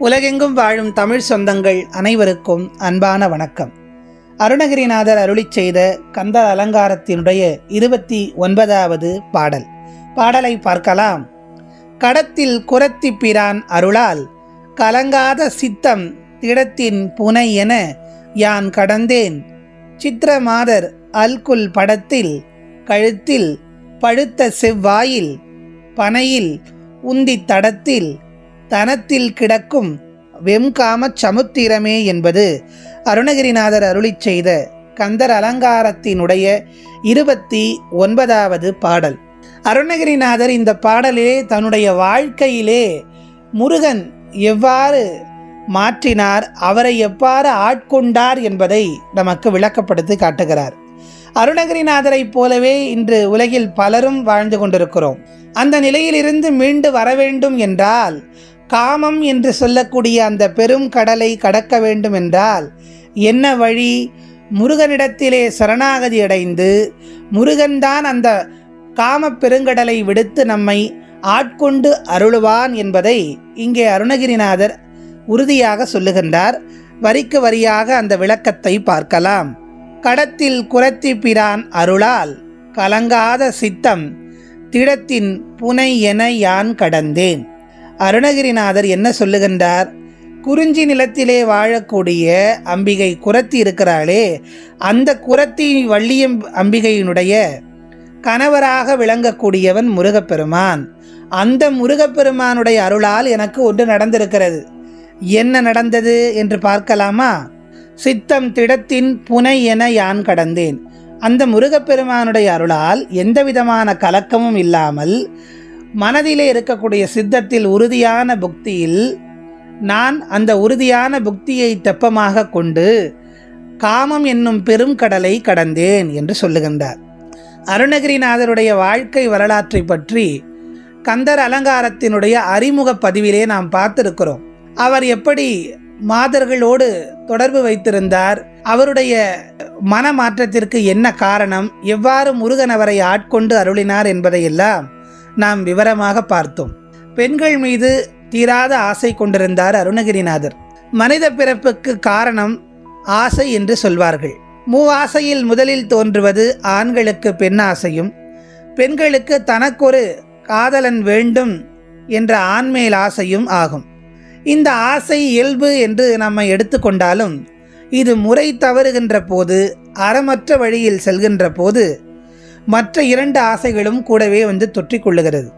உலகெங்கும் வாழும் தமிழ் சொந்தங்கள் அனைவருக்கும் அன்பான வணக்கம். அருணகிரிநாதர் அருளிச் செய்த கந்த அலங்காரத்தினுடைய இருபத்தி ஒன்பதாவது பாடல். பாடலை பார்க்கலாம். கடத்தில் குரத்தி பிரான் அருளால் கலங்காத சித்தம் திடத்தின் புனை என யான் கடந்தேன். சித்திரமாதர் அல்குல் படத்தில் கழுத்தில் பழுத்த செவ்வாயில் பனையில் உந்தி தடத்தில் தனத்தில் கிடக்கும் வெம்காமச் சமுத்திரமே என்பது அருணகிரிநாதர் அருளிச் செய்த கந்தர் அலங்காரத்தினுடைய இருபத்தி ஒன்பதாவது பாடல். அருணகிரிநாதர் இந்த பாடலிலே தன்னுடைய வாழ்க்கையிலே முருகன் எவ்வாறு மாற்றினார் அவரை எவ்வாறு ஆட்கொண்டார் என்பதை நமக்கு விளக்கப்படுத்தி காட்டுகிறார். அருணகிரிநாதரைப் போலவே இன்று உலகில் பலரும் வாழ்ந்து கொண்டிருக்கிறோம். அந்த நிலையிலிருந்து மீண்டு வர வேண்டும் என்றால் காமம் என்று சொல்லக்கூடிய அந்த பெரும் கடலை கடக்க வேண்டும் என்றால் என்ன வழி? முருகனிடத்திலே சரணாகதி அடைந்து முருகன்தான் அந்த காம பெருங்கடலை விடுத்து நம்மை ஆட்கொண்டு அருளுவான் என்பதை இங்கே அருணகிரிநாதர் உறுதியாக சொல்லுகின்றார். வரிக்கு வரியாக அந்த விளக்கத்தை பார்க்கலாம். கடத்தில் குரத்தி பிரான் அருளால் கலங்காத சித்தம் திடத்தின் புனை என யான் கடந்தேன். அருணகிரிநாதர் என்ன சொல்லுகின்றார்? குறிஞ்சி நிலத்திலே வாழக்கூடிய அம்பிகை குரத்தி இருக்கிறாளே அந்த குரத்தி வள்ளியம் அம்பிகையினுடைய கணவராக விளங்கக்கூடியவன் முருகப்பெருமான். அந்த முருகப்பெருமானுடைய அருளால் எனக்கு ஒன்று நடந்திருக்கிறது. என்ன நடந்தது என்று பார்க்கலாமா? சித்தம் திடத்தின் புனை என யான் கடந்தேன். அந்த முருகப்பெருமானுடைய அருளால் எந்த விதமான கலக்கமும் இல்லாமல் மனதிலே இருக்கக்கூடிய சித்தத்தில் உறுதியான புக்தியில் நான் அந்த உறுதியான புக்தியை தெப்பமாக கொண்டு காமம் என்னும் பெரும் கடலை கடந்தேன் என்று சொல்லுகின்றார். அருணகிரிநாதருடைய வாழ்க்கை வரலாற்றை பற்றி கந்தர் அலங்காரத்தினுடைய அறிமுக பதிவிலே நாம் பார்த்திருக்கிறோம். அவர் எப்படி மாதர்களோடு தொடர்பு வைத்திருந்தார் அவருடைய மனமாற்றத்திற்கு என்ன காரணம் எவ்வாறு முருகன் அவரை ஆட்கொண்டு அருளினார் என்பதையெல்லாம் நாம் விவரமாக பார்த்தோம். பெண்கள் மீது தீராத ஆசை கொண்டிருந்தார் அருணகிரிநாதர். மனித பிறப்புக்கு காரணம் ஆசை என்று சொல்வார்கள். மூவாசையில் முதலில் தோன்றுவது ஆண்களுக்கு பெண் ஆசையும் பெண்களுக்கு தனக்கொரு காதலன் வேண்டும் என்ற ஆண்மேல் ஆசையும் ஆகும். இந்த ஆசை இயல்பு என்று நம்மை எடுத்துக்கொண்டாலும் இது முறை தவறுகின்ற போது அறமற்ற வழியில் செல்கின்ற போது மற்ற இரண்டு ஆசைகளும் கூடவே வந்து தொற்றிக்கொள்ளுகிறது.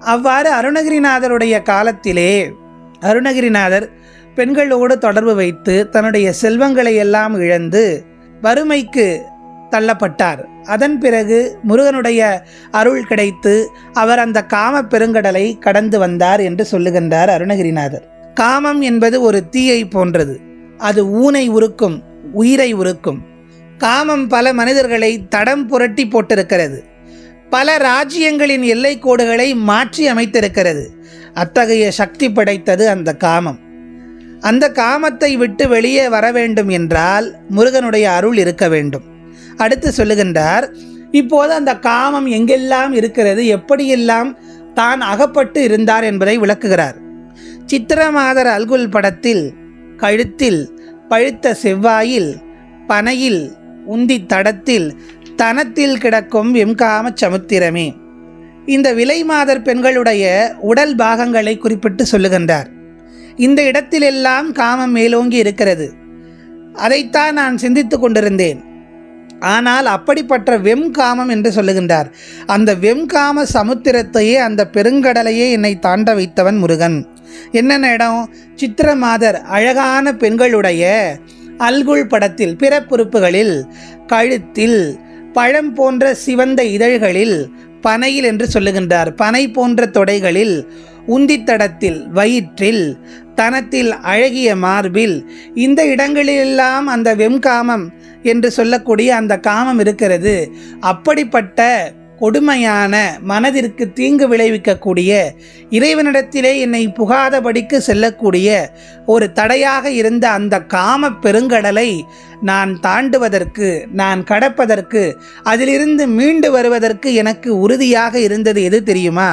அவ்வாறு அருணகிரிநாதருடைய காலத்திலே அருணகிரிநாதர் பெண்களோடு தொடர்பு வைத்து தன்னுடைய செல்வங்களை எல்லாம் இழந்து வறுமைக்கு தள்ளப்பட்டார். அதன் பிறகு முருகனுடைய அருள் கிடைத்து அவர் அந்த காம பெருங்கடலை கடந்து வந்தார் என்று சொல்லுகின்றார் அருணகிரிநாதர். காமம் என்பது ஒரு தீயை போன்றது. அது ஊனை உருக்கும் உயிரை உருக்கும். காமம் பல மனிதர்களை தடம் புரட்டி போட்டிருக்கிறது. பல ராஜ்யங்களின் எல்லை கோடுகளை மாற்றி அமைத்திருக்கிறது. அத்தகைய சக்தி படைத்தது அந்த காமம். அந்த காமத்தை விட்டு வெளியே வர வேண்டும் என்றால் முருகனுடைய அருள் இருக்க வேண்டும். அடுத்து சொல்லுகின்றார் இப்போது அந்த காமம் எங்கெல்லாம் இருக்கிறது எப்படியெல்லாம் தான் அகப்பட்டு இருந்தார் என்பதை விளக்குகிறார். சித்திரமாதர் அல்குல் படத்தில் கழுத்தில் பழுத்த செவ்வாயில் பனையில் உந்தி தடத்தில் தனத்தில் கிடக்கும் வெம்காம சமுத்திரமே. இந்த விலை மாதர் பெண்களுடைய உடல் பாகங்களை குறிப்பிட்டு சொல்லுகின்றார். இந்த இடத்திலெல்லாம் காமம் மேலோங்கி இருக்கிறது. அதைத்தான் நான் சிந்தித்து கொண்டிருந்தேன். ஆனால் அப்படிப்பட்ட வெம்காமம் என்று சொல்லுகின்றார். அந்த வெம்காம சமுத்திரத்தையே அந்த பெருங்கடலையே என்னை தாண்ட வைத்தவன் முருகன். என்னென்ன இடம் சித்திரமாதர் அழகான பெண்களுடைய அல்குல் படத்தில் பிறப்புறுப்புகளில் கழுத்தில் பழம் போன்ற சிவந்த இதழ்களில் பனையில் என்று சொல்லுகின்றார். பனை போன்ற தொடைகளில் உந்தித்தடத்தில் வயிற்றில் தனத்தில் அழகிய மார்பில் இந்த இடங்களிலெல்லாம் அந்த வெம்காமம் என்று சொல்லக்கூடிய அந்த காமம் இருக்கிறது. அப்படிப்பட்ட கொடுமையான மனதிற்கு தீங்கு விளைவிக்கக்கூடிய இறைவனிடத்திலே என்னை புகாதபடிக்கு செல்லக்கூடிய ஒரு தடையாக இருந்த அந்த காம பெருங்கடலை நான் தாண்டுவதற்கு நான் கடப்பதற்கு அதிலிருந்து மீண்டு வருவதற்கு எனக்கு உறுதியாக இருந்தது எது தெரியுமா?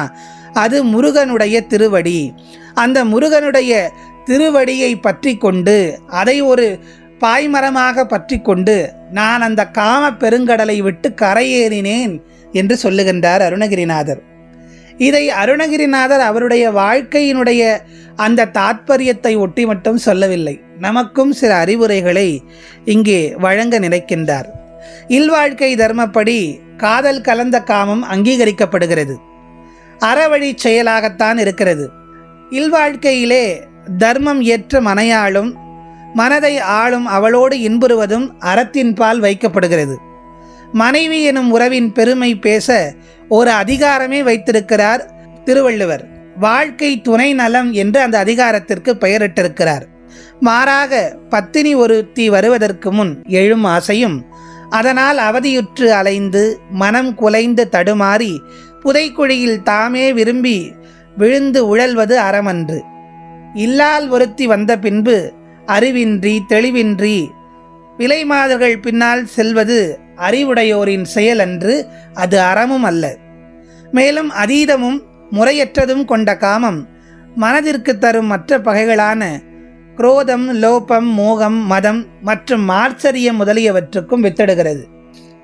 அது முருகனுடைய திருவடி. அந்த முருகனுடைய திருவடியை பற்றி கொண்டு அதை ஒரு பாய்மரமாக பற்றி கொண்டு நான் அந்த காம பெருங்கடலை விட்டு கரையேறினேன். என்று சொல்லுகின்றார் அருணகிரிநாதர். இதை அருணகிரிநாதர் அவருடைய வாழ்க்கையினுடைய அந்த தாத்பரியத்தை ஒட்டி மட்டும் சொல்லவில்லை. நமக்கும் சில அறிவுரைகளை இங்கே வழங்க நினைக்கின்றார். இல்வாழ்க்கை தர்மப்படி காதல் கலந்த காமம் அங்கீகரிக்கப்படுகிறது. அறவழி செயலாகத்தான் இருக்கிறது. இல்வாழ்க்கையிலே தர்மம் ஏற்ற மனையாளும் மனதை ஆளும் அவளோடு இன்புறுவதும் அறத்தின்பால் வைக்கப்படுகிறது. மனைவி எனும் உறவின் பெருமை பேச ஒரு அதிகாரமே வைத்திருக்கிறார் திருவள்ளுவர். வாழ்க்கை துணை நலம் என்று அந்த அதிகாரத்திற்கு பெயரிட்டிருக்கிறார். மாறாக பத்தினி ஒருத்தி வருவதற்கு முன் எழும் ஆசையும் அதனால் அவதியுற்று அலைந்து மனம் குலைந்து தடுமாறி புதைக்குழியில் தாமே விரும்பி விழுந்து உழல்வது அறமன்று. இல்லால் ஒருத்தி வந்த பின்பு அறிவின்றி தெளிவின்றி விலைமாதர்கள் பின்னால் செல்வது அறிவுடையோரின் செயல் அன்று அது அறமும் அல்ல. மேலும் அதீதமும் முறையற்றதும் கொண்ட காமம் மனதிற்கு தரும் மற்ற பகைகளான குரோதம் லோபம் மோகம் மதம் மற்றும் மார்ச்சரியம் முதலியவற்றுக்கும் வித்திடுகிறது.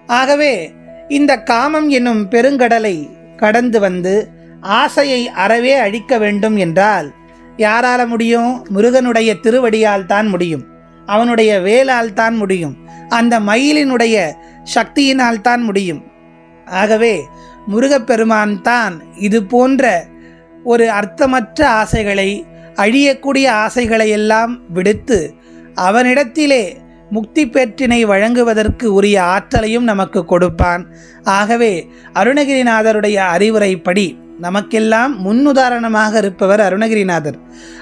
ஆகவே இந்த காமம் என்னும் பெருங்கடலை கடந்து வந்து ஆசையை அறவே அழிக்க வேண்டும் என்றால் யாரால முடியும்? முருகனுடைய திருவடியால் தான் முடியும். அவனுடைய வேலால் தான் முடியும். அந்த மயிலினுடைய சக்தியினால் தான் முடியும். ஆகவே முருகப்பெருமான் தான் இது போன்ற ஒரு அர்த்தமற்ற ஆசைகளை அழியக்கூடிய ஆசைகளை எல்லாம் விடுத்து அவனிடத்திலே முக்தி பெற்றினை வழங்குவதற்கு உரிய ஆற்றலையும் நமக்கு கொடுப்பான். ஆகவே அருணகிரிநாதருடைய அறிவுரைப்படி நமக்கெல்லாம் முன்னுதாரணமாக இருப்பவர் அருணகிரிநாதர்.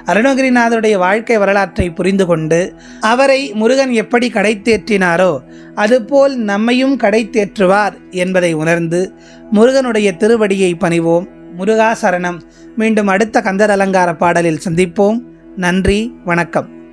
அருணகிரிநாதருடைய வாழ்க்கை வரலாற்றை புரிந்து கொண்டு அவரை முருகன் எப்படி கடைத்தேற்றினாரோ அதுபோல் நம்மையும் கடைத்தேற்றுவார் என்பதை உணர்ந்து முருகனுடைய திருவடியை பணிவோம். முருகா சரணம் மீண்டும் அடுத்த கந்தர் அலங்கார பாடலில் சந்திப்போம். நன்றி வணக்கம்.